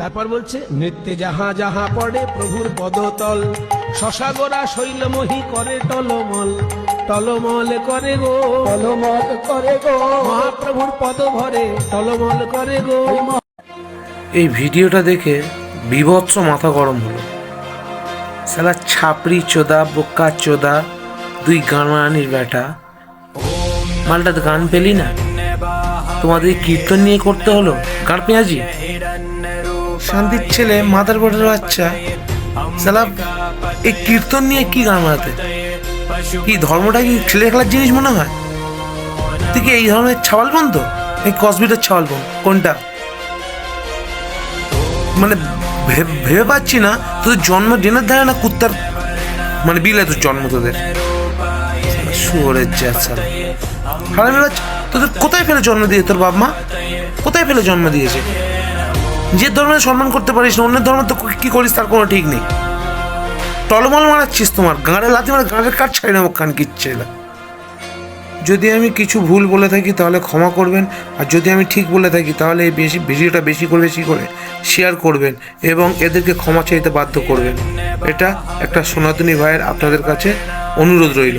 তারপর বলছে নৃত্যে যাহা যাহা পড়ে প্রভুর পদতল শশাগোরা শৈলমহি করে টলমল টলমল করে গো টলমল করে গো মহাপ্রভুর পদ ভরে টলমল করে গো। এই ভিডিওটা দেখে বিভৎস মাথা গরম হলো। সালা ছাপড়ি চোদা বোকা চোদা দুই গানমারানির বেটা মালটা তো গান পেলি না। তোমাদের কীর্তন নিয়ে করতে হলো? গান পেঁয়াজি? শান্তির ছেলে মাথার বটের বাচ্চা। সালা, এই কীর্তন নিয়ে কি গান মারাতে কি ধর্মটা কি ছেলে খেলার জিনিস মনে হয়? তুই কি এই ধরনের ছাওয়াল বোন তো? এই কসবিটার ছাওয়াল বোন, কোনটা? মানে ভেবে পাচ্ছি না, তোদের জন্ম ডেনের ধারে না কুত্তার মানে বিলে তোর জন্ম তোদের? তোদের কোথায় ফেলে জন্ম দিয়ে তোর বাপ মা? কোথায় ফেলে জন্ম দিয়েছে? যে ধর্মের সম্মান করতে পারিস না, অন্যের ধর্ম তো কি করিস তার কোনো ঠিক নেই। টলমল মারাচ্ছিস তোমার, গাঁড়ে লাথি মারা গাঁড়ের কাঠ ছাড়ি না কান কিচ্ছে না যদি আমি কিছু ভুল বলে থাকি তাহলে ক্ষমা করবেন, আর যদি আমি ঠিক বলে থাকি তাহলে এই বেশি ভিডিওটা বেশি করে বেশি করে শেয়ার করবেন, এবং এদেরকে ক্ষমা চাইতে বাধ্য করবেন। এটা একটা সনাতনী ভাইয়ের আপনাদের কাছে অনুরোধ রইল।